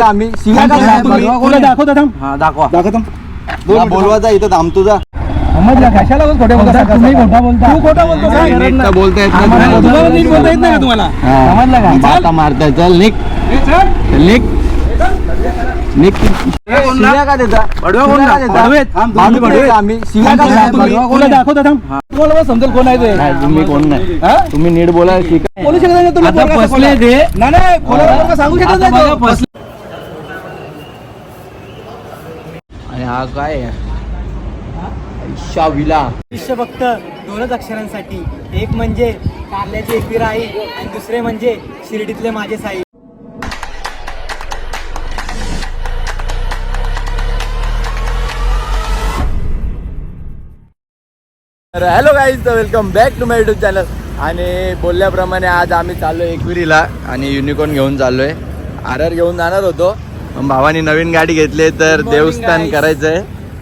आम्ही शिव्या का तुला तुम्ही? तुला दाखवता थांब हा दाखवा दाखवता तुला बोलवायचा इथं थांब तुझा समजला कशाला खोटे बोलता तुम्ही खोटा बोलता तू खोटा बोलतो का? नीट तर बोलता येत नाही आम्हाला तुला. तुम्हाला नीट बोलता येत नाही का तुम्हाला हा. समजलं का? बाता मारताय चल निक ए, चल. चल निक निक शिव्या का देता बडवा कोण शिव्या का ना? देता? बडवेत. थांब, माणूस तुम्ही बडवेत बडवेत. आम्ही शिव्या का तुला देता? तुम्ही- बडवा कोण तुला आहे? दाखवता थांब तुम्हाला बस समजेल कोण आहे ते नाही, तुम्ही कोण नाही हा? तुम्ही नीट बोला शिका बोलू शकत नाही तुम्ही आता पोरगा फसले खोला. ते. नाही नाही खोला पोरगा सांगू शकत नाही तो. फसले. आणि हा काय? आहे? आयशा विला. आयुष्य फक्त दोनच अक्षरांसाठी. एक म्हणजे कारल्याची एकटी राई आणि दुसरे म्हणजे शिर्डीतले माझे साई. तर हॅलो गाईज तर welcome back to my YouTube channel आणि बोलल्याप्रमाणे आज आम्ही चाललो एकविरीला आणि युनिकॉर्न घेऊन चाललोय. आर आर घेऊन जाणार होतो. भावानी नवीन गाडी घेतली तर देवस्थान करायचंय.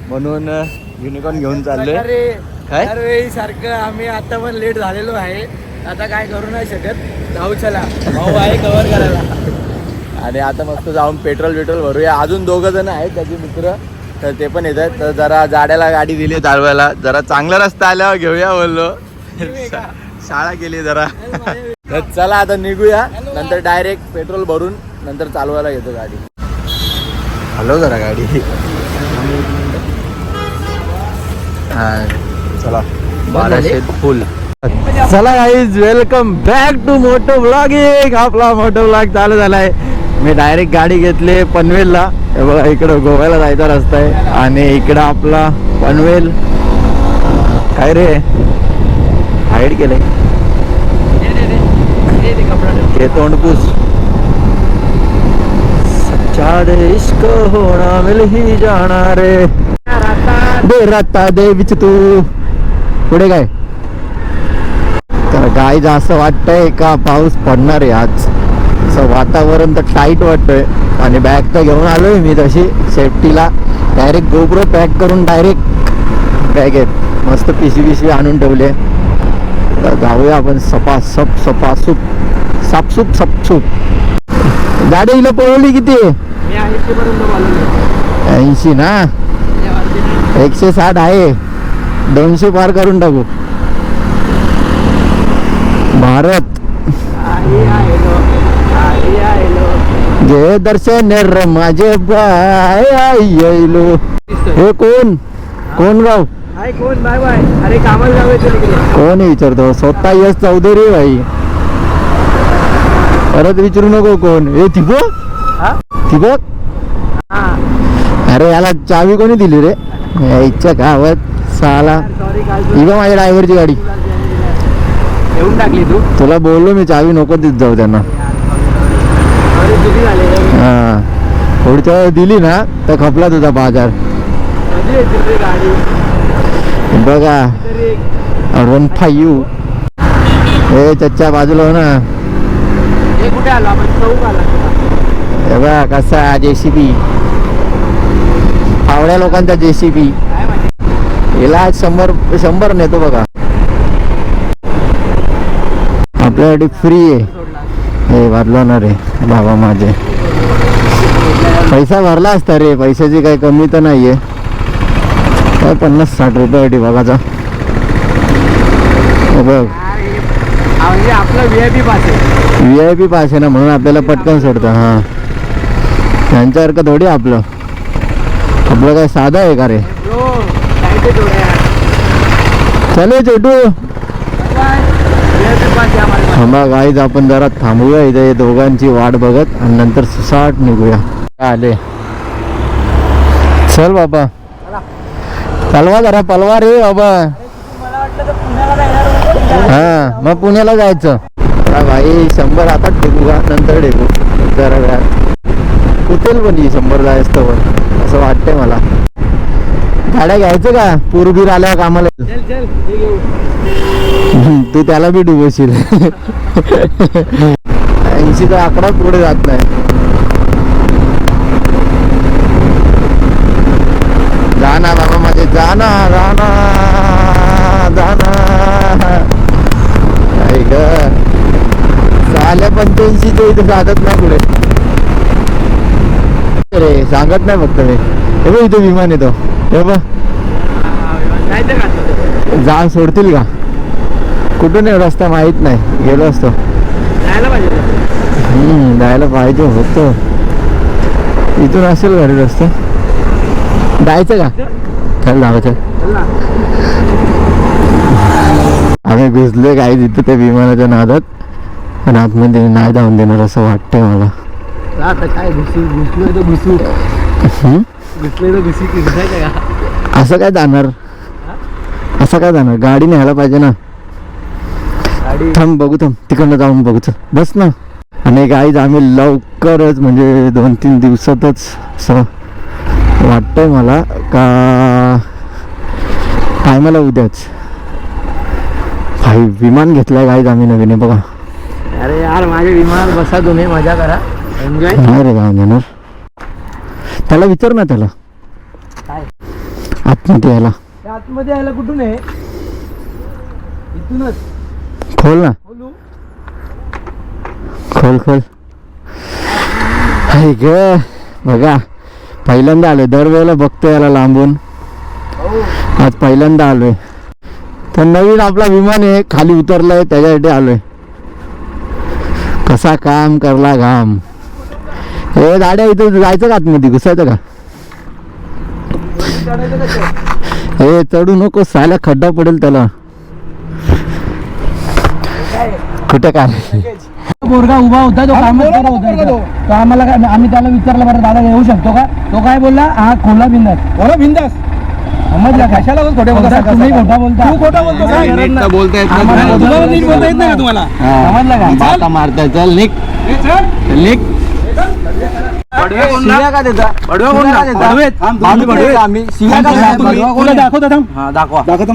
म्हणून युनिकॉर्न घेऊन चाललोय. काय? सारखं आम्ही आता पण लेट झालेलो आहे. आता काय करू नाही शकत. जाऊ चला. भाऊ आहे कव्हर करायला. आणि आता मस्त जाऊन पेट्रोल बिट्रोल भरूया. अजून दोघं जण आहेत त्याचे मित्र. तर ते पण येत आहेत तर जरा जाड्याला गाडी दिली चालवायला. जरा चांगला रस्ता आल्यावर घेऊया बोललो. शाळा केली जरा. तर चला आता निघूया. नंतर डायरेक्ट पेट्रोल भरून नंतर चालवायला घेतो गाडी. हॅलो जरा गाडी. हा चला. बाराशे फुल. चला guys welcome back to moto blogging आपला मोटो ब्लॉग चालू झालाय. मी डायरेक्ट गाडी घेतली पनवेलला. हे बघा इकडं गोव्याला जायचा रस्ता आहे. आणि इकडं आपला पनवेल. काय रे? हाईड केलंय. ते तोंडपूस सच्चा दे इश्क होना मिल ही जाना रे। दे राता दे बिच तू। पुढे काय? तर गाय असं वाटतंय का पाऊस पडणार आहे आज? असं वातावरण तर टाईट वाटतंय. आणि बॅग तर घेऊन आलोय मी तशी सेफ्टीला डायरेक्ट गोप्रो पॅक करून डायरेक्ट बॅगेत मस्त पिशवी पिशवी आणून ठेवले तर जाऊया आपण सपासप सपासूप. सापसूप सपसूप. गाडी हिला पळवली किती? मी ऐंशी ना? एकशे साठ आहे. दोनशे पार करून टाकू. भारत. घे दर्शन माझे बाय येलो हे कोण? कोण गाव? कोण? Bye bye. अरे कामाला जाऊया कोण आहे विचारतो? स्वतः यश चौधरी भाई. परत विचारू नको कोण? हे? थिबक हा? थिबक अरे याला चावी कोणी दिली रे? याच्या गावात साला. ही बघ माझ्या ड्रायव्हरची गाडी. येऊन टाकली तू? तुला बोललो मी चावी नको देत जाऊ त्यांना. हा. पुढच्या वेळेस दिली ना तर खपला तुझा बाजार. बघा. वन फाईव्ह हे चच्च्या बाजूला हो ना. हे कुठे आलो? आपण चौक आला हे बघा कसा जेसीबी. आवड्या लोकांचा जेसीबी. काय माहिती? याला आज शंभर शंभर नेतो बघा. आपल्यासाठी फ्री आहे. हे भरलो ना रे बाबा माझे. पैसा भरला असता रे पैशाची काही कमी तर नाहीये. काय पन्नास साठ रुपयासाठी बघाचा हे बघ. हा म्हणजे आपला व्ही आय पी पास आहे. व्ही आय पी पास आहे ना म्हणून आपल्याला पटकन सोडतं हां. त्यांच्यासारखं थोडी आपलं. आपलं काय साधं आहे का रे? चले छोटू. आहे आम्हाला थांबा गाईज आपण जरा थांबूया इथे या दोघांची वाट बघत आणि नंतर सुसाट निघूया. आले? चल बाबा. चलवा जरा पलवा रे बाबा मला वाटलं तर पुण्याला जाणार हा मग पुण्याला जायचं. भाई शंभर आता टेकू का? नंतर टेकू. जरा वेळात कुठेल पण ही शंभर जायचं पण असं वाटतंय मला. गाड्या घ्यायचं का? पूर्वीर आल्यावर कामाला. चल चल हे घेऊ. तू त्याला बी डुबवशील ऐंशीचा आकडा पुढे जात नाही. जा ना बाबा माझे जा ना जा ना जा ग साल्या पंच्याऐंशी ते इथे जातच ना पुढे. अरे सांगत नाही फक्त मी. हे बघ इथे विमान येतो हे बघ. सोडतील का? कुठून रस्ता माहीत नाही. गेलो असतो. जायला पाहिजे हम्म, जायला पाहिजे होतो. इथून असेल घरी रस्ता? जायचं का? चल जायचं चल. आम्ही भिजले काय तिथे त्या विमानाच्या नादात पण आतमध्ये नाही जाऊन देणार असं वाटतंय मला. आता काय घुसू का असं काय जाणार? असं काय जाणार? गाडी न्यायला पाहिजे ना. थांब बघू थांब. तिकडनं जाऊन बघू चल. बस ना. आणि गाईज आम्ही लवकरच म्हणजे दोन तीन दिवसातच असं वाटतंय मला का टायमाला उद्याच. भाई विमान घेतलंय गाईज आम्ही नवीन हे बघा. अरे यार माझ्या विमानात बसा तुम्ही मजा करा. एन्जॉय नाही रे जाऊन देणार त्याला विचार ना त्याला. काय? आतमध्ये यायला. आतमध्ये यायला कुठून आहे? इथूनच. खोल ना. बोलू खोल खोल. हाय ग बघा. पहिल्यांदा आलोय दरवेळेला बघतो याला लांबून. आज पहिल्यांदा आलोय. तर नवीन आपला विमान आहे खाली उतरलाय त्याच्यासाठी आलोय. कसा काम करला घाम. हे गाड्या इथं जायचं का आतमध्ये घुसायचं का? हे चढू नको साला खड्डा पडेल त्याला. कुठे काय? पोरगा उभा होता तो करत होता. तो आम्हाला काय आम्ही त्याला विचारलं बरं दादा येऊ शकतो का? तो काय बोलला हा खोला बिंदास खोला बिंदास समजला कशाला खोटे बोलता तुम्ही खोटा बोलता. तू खोटा बोलतो का? आम्हाला तुला नीट बोलता येत नाही का तुम्हाला? समजलं का? बाता मारताय चल निक. निक. शिव्या का देता? आम्ही बडवे. आम्ही शिव्या का देता तुम्ही? तुला दाखवता थांब. दाखवा. दाखवता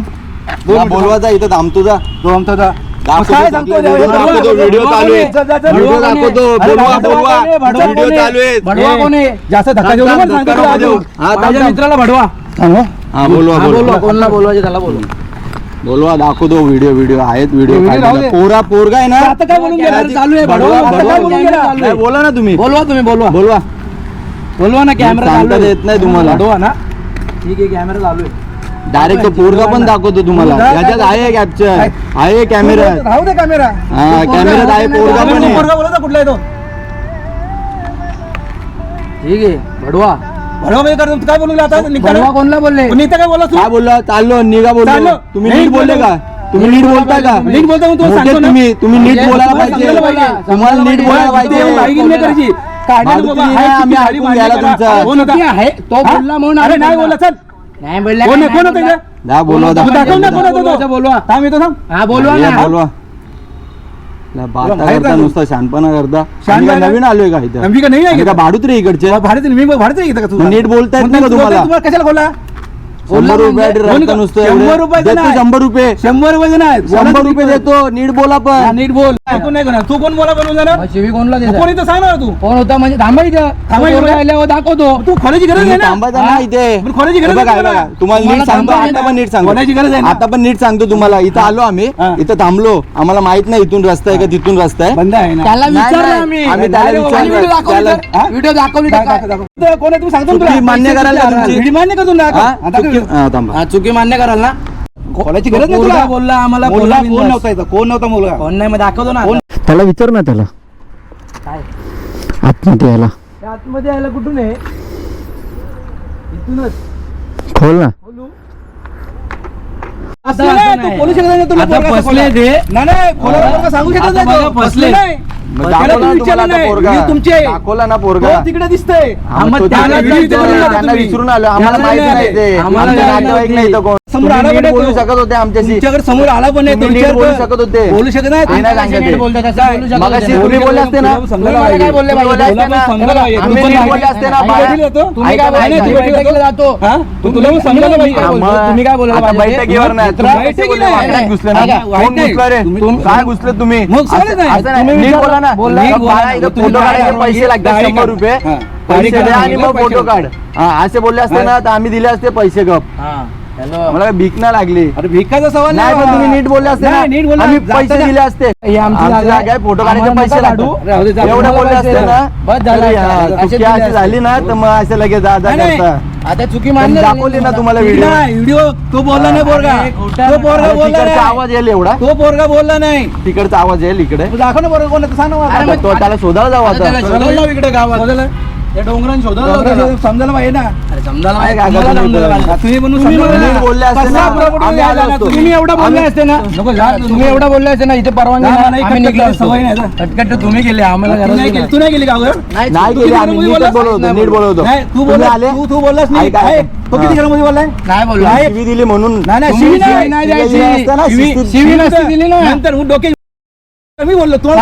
जा बोलवायचा इथं थांबतो जा. तो आमचा दाखवतो, व्हिडिओ चालू आहे. व्हिडिओ? दाखवतो, बोलवा, बोलवा. व्हिडिओ? चालू. भडवा कोण जास्त धक्का देऊ. हा. मित्राला भडवा थांब, हो. हा बोलवा. बोलवा बोलवा कोणला बोलवायचे त्याला बोलू बोलवा दाखवतो व्हिडिओ व्हिडिओ आहेत व्हिडिओ व्हिडिओ राहू दे. पोरा पोरगा आहे ना? आता काय बोलून गेला? चालू आहे, बोलून गेला? नाही, बोला ना तुम्ही. बोलवा तुम्ही बोलवा. बोलवा. बोलवा ना कॅमेरा सांगता चालू आहे. येत नाही तुम्हाला. ना. ठीक आहे कॅमेरा चालू आहे. डायरेक्ट तो पोरगा पण दाखवतो तुम्हाला. पोरगा याच्यात आहे कॅप्चर आहे कॅमेरा राहू दे कॅमेरा हा कॅमेरात आहे पोरगा पण आहे. पोरगा बोलत कुठला आहे तो? ठीक आहे भडवा भडवा करतो काय बोलू आता भडवा कोणला बोलले नीता काय बोला तू काय बोलला चाललो निघा बोललो चाललो. तुम्ही नीट नीट बोलले बोललो. का तुम्ही नीट बोलताय का नीट बोलतो मग तुला सांगतो ना. तुम्ही तुम्ही नीट बोलायला पाहिजे. तुम्हाला नीट बोलायला पाहिजे नाही करायची काढायला मारुती बाबा, नाही, हाय, आम्ही किती ऐकून घ्यायला तुमचं. करा. कोण होता? किती आहे तो हा? बोलला म्हणून अरे आम्ही नाही बोलला. बोलला चल नाही बोलला कोण? कोण होतं. इथे? जा बोलवा तू दाखव ना कोण होता तो बोलवा. थांब येतो थांब हा बोलवा ना बोलवा आहे करता? नुसता शानपणा करता काय नवीन आलोय का इथं? का नाही आहे का? भाडूत रे इकडचे. भारत मी भारत येतं का तू? नीट बोलता येत नाही का तुम्हाला? तुम्हाला? कशाला बोला शंभर रुपये का? नुसतं शंभर नाही. शंभर रुपये. शंभर रुपये नाही. शंभर रुपये देतो नीट बोला पण. नीट बोल. ऐकून नाही तू कोण बोला जाणार. शिवी कोणला देता? कोण इथं सांग ना तू. कोण होता म्हणजे दाखवतो. तू खोल्याची गरज तुम्ही आहे ना? थांबायचं हा? ना इथे खोल्याची गरज बघा. तुम्हाला. नीट सांगतो आता पण नीट सांगतो. खोल्याची गरज आहे ना? आता पण नीट सांगतो तुम्हाला. इथं आलो आम्ही. इथं थांबलो. आम्हाला माहीत नाही इथून रस्ता आहे का तिथून रस्ता आहे. बंद आहे ना? त्याला नाही, विचारलं नाही. आम्ही. आम्ही त्याला आणि विचारलं. व्हिडिओ दाखवली त्याला- तर-? व्हिडिओ दाखवली तर दाखव, काय? दाखव. तो कोण तू सांगतो मान्य करायला मान्य करतो चुकी- हा, थांबा. हा, चुकी मान्य कराल ना खोल्याची गरज नाही पोरगा बोलला आम्हाला मुलगा बोला कोण. नव्हता इथं कोण नव्हता मुलगा कोण नाही मग दाखवतो ना कोण? आता. त्याला विचार ना त्याला काय आतमध्ये यायला त्या आतमध्ये यायला कुठून आहे इथूनच खोल ना असं नाही, तू बोलू शकत नाही तुला आता पोरगा फसले खोला. ते. नाही नाही खोला पोरगा सांगू शकत आता नाही बघा. फसले. नाही मग दाखवला ना तुम्हाला विचारलं आता नाही. पोरगा. व्हिडिओ तुमचे आहे. दाखवला ना पोरगा तो तिकडे दिसतंय हा, मग तो तिकडे दिसतोय. विचारला त्यांना तुम्ही. विचारून आलो आम्हाला त्याला माहिती नाही नाही ते आम्हाला आमचे नातेवाईक नाही इथं कोण समोर आला पण बोलू तो. शकत होते आमच्याशी. तुमच्याकडे समोर आला पण नाही. बोलू शकत होते. बोलू शकत नाही. बोलले असते ना. तुम्ही काय. बोलले काय? बैठकीवर. घुसले तुम्ही- काय घुसले. बोला ना? पैसे लागतात शंभर. रुपये हा. पैसे. आणि मग फोटो काढा. हा. असे बोलले असते ना तर आम्ही दिले असते पैसे. गप मला काय भीक नाही लागली. अरे भिकाचा सवाल नाही पण तुम्ही नीट बोलले असते ना. नाही, नीट बोलला. आम्ही जाता पैसे. दिले असते. हे आमची आमची जागा जागा आहे, फोटो काढायचे आम्हाला पैसे नका लागू काढू. राहू दे, जा. एवढं बोलले असते ना. बस झालं, तरी, झालं. असेच चुकी दिले अशी असते. झाली ना तर मग असं लगेच जा जा नाही, नाही. करता. आता चुकी मान्य दाखवली ना तुम्हाला व्हिडिओ व्हिडिओ तो बोलला नाही पोरगा. अरे, तो पोरगा बोलला तिकडचा नाही. आवाज येईल एवढा. तो पोरगा बोलला नाही. तिकडचा आवाज येईल इकडे. दाखव ना पोरगा कोणता सांग ना आता. मला. तो त्याला शोधायला जाऊ आता. शोधायला लाव इकडे गावात? त्या डोंगरान शोधायला लाव त्याला. समजायला पाहिजे ना समजायला काय माहिती, काका तुम्हाला तुम्ही समजायला. बोलले असते ना, आम्ही आलो असतो. तुम्ही एवढा बोलले असते ना नको जा, तुम्ही एवढा बोलले असते ना इथे परवानगी जा, नाही. मला आम्ही इकडे निघलो सवय सवय नाही, नाही जा. कटकट तुम्ही गेले आम्हाला तू गरज नाही. गेली- तू नाही गेली का अगोदर? नाही तू किती आम्ही घरामध्ये नीटच बोलला? बोलत होतो नीट बोलत होतो नाही तू तुम्ही आले तू तू बोललास नाही ऐका. ऐका. तो किती हा. घरामध्ये बोललाय नाही बोललो. नाही. शिवी दिली म्हणून नाही नाही शिवी नाही शिवी- नाही शिवी द्यायची दिली असते ना, शिवी शिस्तीत- शिवी नसती शिस्तीत- दिली ना नंतर डोके मी बोललो थोडी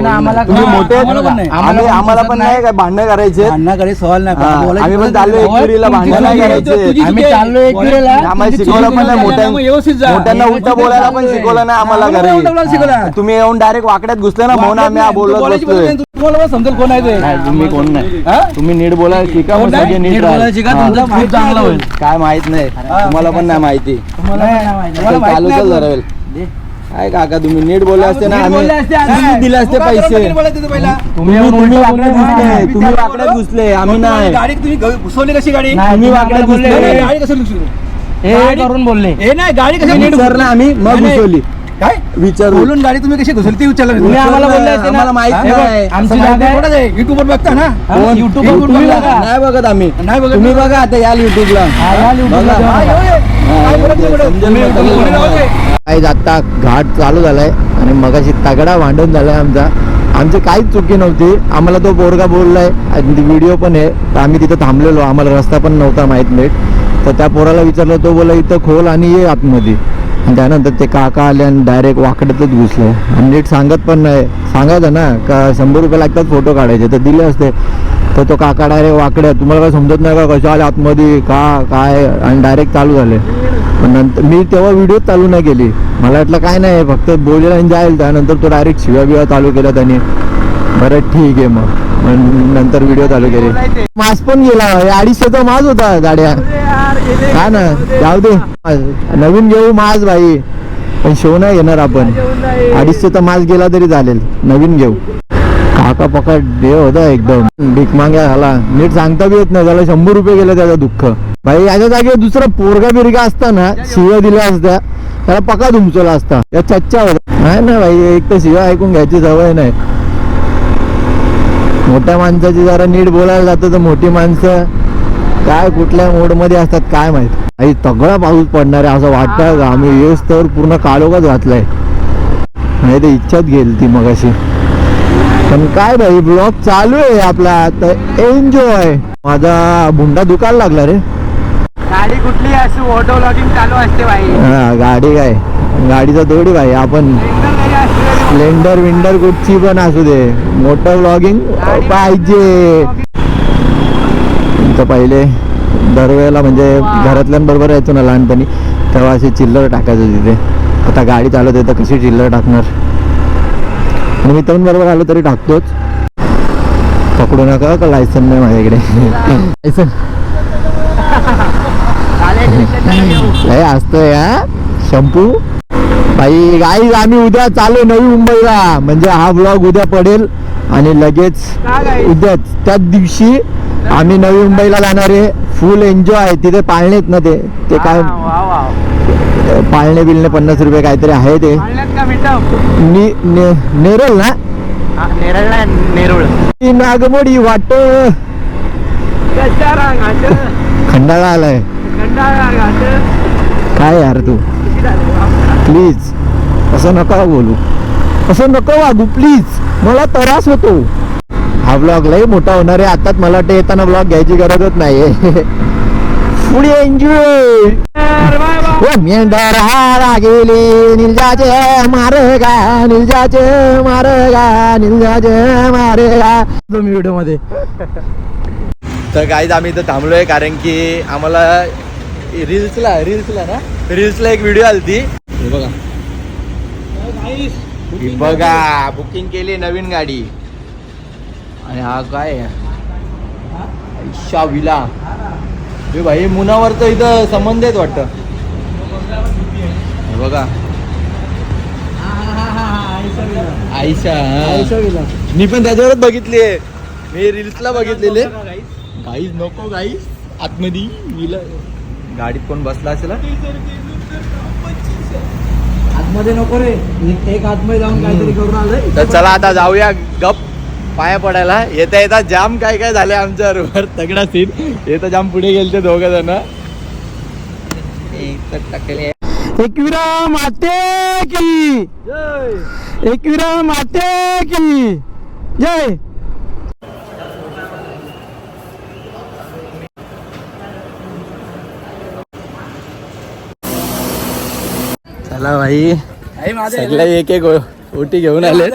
ना आम्हाला पण नाही. आम्ही आम्हाला पण नाही काय भांडणं करायचे भांडणाकडे सवाल नाही हा, बोलायची आम्ही पण गरज चाललो नाही. भांडणं नाही करायचे. आम्ही चुकी आहे. चाललो एकविरीला. आम्हाला तुमची शिकवलं चुकी पण नाही आहे, मोठ्या- मग व्यवस्थित जा. मोठ्यांना उलटा बोलायला पण शिकवलं नाही आम्हाला आम्हाला घरी उलटा बोलायला शिकवलं. तुम्ही येऊन डायरेक्ट वाकड्यात घुसले ना म्हणून आम्ही हा बोलत बोलायची बसतोय पद्धत नाही, तुम्हाला पण समजेल कोण आहे ते नाही तुम्ही कोण नाही हा? तुम्ही नीट बोलायला शिका मग कोण नाही? सगळे नीट नीट राहा. शिका, हा. तुमचं खूप चांगलं होईल. काय माहीत नाही तुम्हाला पण नाही माहिती पण नाही माहिती. माहीत चल नाही. काय काका तुम्ही नीट बोलले असते ना आम्ही बोलले असते, आम्ही- तुम्ही दिले असते का पैसे नीट बोलायचं होतं पहिला? तुम्ही तुम्ही वाकड्यात घुसले तुम्ही त्याला वाकड्यात बोललो. घुसले आम्ही नाही गाडी तुम्ही घ- घुसवली कशी गाडी नाही, तुम्ही वाकड्यात. घुसले. नाही, नाही, गाडी कशी घुसवली हे गाडी- करून बोलले हे नाही गाडी कशी नीट विचारलं आम्ही मग नाही. घुसवली काय विचारू बोलून गाडी तुम्ही कशी घुसवली ती विचारलं तुम्ही आम्हाला. बोलले असते ना. आम्हाला माहीत हा? नाही. आमची असं जागा माहिती आहे. थोडंच आहे. युट्यूबवर बघता ना कोण? युट्यूब तुम्ही बघा. नाही बघत आम्ही नाही बघत. तुम्ही बघा आता याल युट्यूबला बघा. हा, येऊ ये. काय बोलत नाही बोलत. समजेल आज आता घाट चालू झालाय आणि मगाशी तगडा भांडण झालाय आमचा. आमची काहीच चुकी नव्हती. आम्हाला तो पोरगा बोललाय. आणि व्हिडिओ पण आहे. तर आम्ही तिथं थांबलेलो. आम्हाला रस्ता पण नव्हता माहीत नीट. तर त्या पोराला विचारलं तो बोला इथं खोल आणि ये आतमध्ये. आणि त्यानंतर ते काका आले आणि डायरेक्ट वाकडतच घुसले. आणि नीट सांगत पण नाही. सांगायचं ना का शंभर रुपये लागतात फोटो काढायचे तर दिले असते. तर तो काका डायरेक्ट वाकड्या तुम्हाला काय समजत नाही का कशा आले आतमध्ये का काय आणि डायरेक्ट चालू झाले. पण नंतर मी तेव्हा व्हिडिओ चालू नाही केली. मला वाटलं काय नाही फक्त बोलेला आणि जाईल. त्यानंतर तो डायरेक्ट शिव्या बिवा चालू केला त्याने. बरं ठीक आहे मग. नंतर व्हिडिओ चालू केले. मास पण गेला. हे अडीचशेचा मास होता गाड्या. हा ना. जाऊ दे. नवीन घेऊ मास भाई. पण शो नाही घेणार आपण. अडीचशेचा मास गेला तरी चालेल. नवीन घेऊ. काका पकड दे होता एकदम. भीक माग्या झाला नीट सांगता बी येत नाही. त्याला शंभर रुपये गेले त्याचं दुःख. भाई याच्या जागेवर दुसरा पोरगा बिरगा असता ना शिव्या दिल्या असत्या. त्याला पका धुमचवला असता. या चच्चा होता. नाही ना भाई एक तर शिव्या ऐकून घ्यायची सवय नाही. मोठ्या माणसाची जरा नीट बोलायला जातं तर मोठी माणसं काय कुठल्या मोडमध्ये असतात काय माहीत. आई तगडा पाऊस पडणार आहे असं वाटतं का? आम्ही येस तर पूर्ण कालोखाच घातलाय. नाही तर इच्छाच गेली ती मग अशी पण काय भाई ब्लॉग चालू आहे आपला. तर एन्जॉय माझा भुंडा दुखायला लागला रे. गाडी कुठली? ऑटो लॉगिंग चालू असते भाई. हा गाडी काय? गाडीचा थोडी भाई आपण स्प्लेंडर विंडर कुठची पण असू दे. मोटर व्लॉगिंग पाहिजे. तर पहिले दरवेळेला म्हणजे घरातल्यांबरोबर यायचो ना लहानपणी. तेव्हा असे चिल्लर टाकायचं तिथे. आता गाडी चालवते तर कशी चिल्लर टाकणार? आणि मित्रांबरोबर आलो तरी टाकतोच. पकडू नका का लायसन नाही माझ्याकडे? लायसन लय असतोय शॅम्पू बाई गाई आम्ही उद्या चालू नवी मुंबईला. म्हणजे हा ब्लॉग उद्या पडेल आणि लगेच उद्याच त्याच दिवशी आम्ही नवी मुंबईला जाणार आहे. फुल एन्जॉय तिथे पाळणेत ना ते? ते काय? पाळणे बिलणे पन्नास रुपये काहीतरी आहे ते. नि ने- नेरळ ना? नेरळ नाही नेरुळ ती नागमोडी वाट. खंडाळा आलाय. रांगाचं काय यार तू? प्लीज असं नका बोलू. असं नका वागू प्लीज मला त्रास होतो. हा ब्लॉग लय मोठा होणार आहे. आताच मला वाटतं येताना ब्लॉग घ्यायची गरजच नाही पुढे एन्जॉय ओ मेंढर हारा गेली निलजाचे मारेगा निलजाचे मारेगा निलजाचे मारेगा. तुम्ही व्हिडिओमध्ये. तर काहीच आम्ही इथं थांबलोय कारण की आम्हाला रील्सला रील्सला ना? रील्सला एक व्हिडिओ आलती. बघा. ही बघा बुकिंग केली नवीन गाडी. आणि हा काय? आयशा विला. हे भाई मुनावर तर इथं संबंध आहेत वाटतं. हे बघा. आयशा. मी पण त्याच्यावरच बघितली आहे मी रील्सला बघितलेले. गाईज नको गाईज आतमध्ये विल. गाडीत कोण बसला असेल? आतमध्ये नको रे. एक आतमध्ये जाऊन काहीतरी करून आलंय तर चला आता जाऊया. गप. पाया पडायला. येता येता जाम काय काय झाले आमच्या रोवर तगडा सीन येता जाम पुढे गेलते दोघ जण. एकविरा माते की. एकविरा माते की. जय. चला भाई. सगळ्या एक एक ओटी घेऊन आले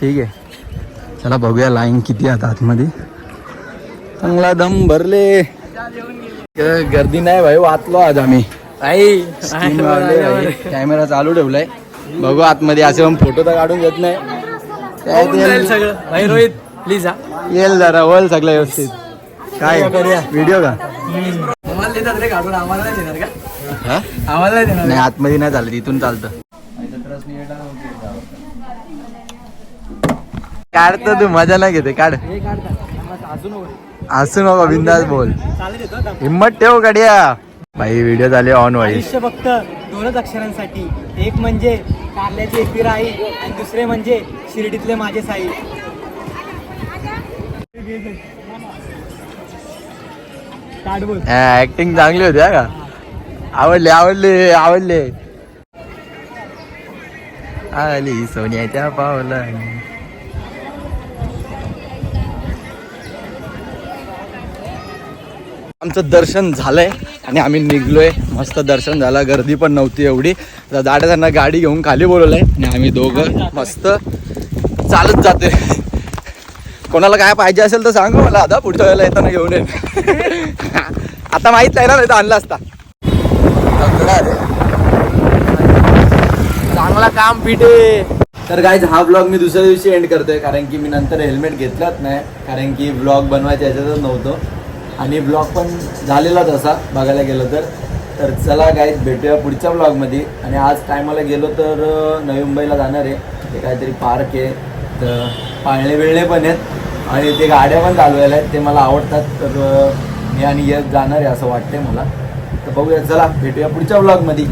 ठीक आहे. चला बघूया लाईन किती आता आतमध्ये. चांगला दम भरले. गर्दी नाही भाई वाचलो आज आम्ही. आई कॅमेरा चालू ठेवलाय. बघू आतमध्ये असे पण फोटो तर काढून घेत नाही. काय सगळं. भाई रोहित प्लीज येईल जरा वल सगळं व्यवस्थित. काय? व्हिडिओ का? देतात रे काढून आम्हाला नाही देणार का? आम्हाला नाही. आतमध्ये नाही चालत इथून चालतं. काढतो तू मजा नाही घेते काढ. असू नको बिंदास बोल. हिम्मत ठेव गड्या. भाई व्हिडिओ झाले ऑन आयुष्य फक्त दोनच अक्षरांसाठी. एक म्हणजे कारल्याची एकविरा आई आणि दुसरे म्हणजे शिर्डीतले माझे साई. ऍक्टिंग चांगली होती का? आवडले आवडले आवडले. आली सोन्याच्या पावला आमचं दर्शन झालंय आणि आम्ही निघलोय. मस्त दर्शन झालं. गर्दी पण नव्हती एवढी. तर दादा त्यांना गाडी घेऊन खाली बोलवलंय. आणि आम्ही दोघं मस्त चालत जाते कोणाला काय पाहिजे असेल तर सांग. मला आता पुढच्या वेळेला येताना घेऊन येईन. आता माहीत नाही ना नाही तर आणला असता. चांगला काम पिटे तर गाईज हा ब्लॉग मी दुसऱ्या दिवशी एंड करतोय कारण की मी नंतर हेल्मेट घेतलाच नाही कारण की ब्लॉग बनवायच्या ह्याच्यातच नव्हतो. आणि ब्लॉग पण झालेला तसा बघायला गेलं तर. तर चला गाईज भेटूया पुढच्या ब्लॉगमध्ये आणि आज टायमाला गेलो तर नवी मुंबईला जाणार आहे. ते काहीतरी पार्क आहे. तर पाळणे बिळणे पण आहेत. आणि ते गाड्या पण चालवायला आहेत. ते मला आवडतात. तर मी आणि यश जाणार आहे असं वाटतंय मला. बघूया चला भेटूया पुढच्या ब्लॉगमध्ये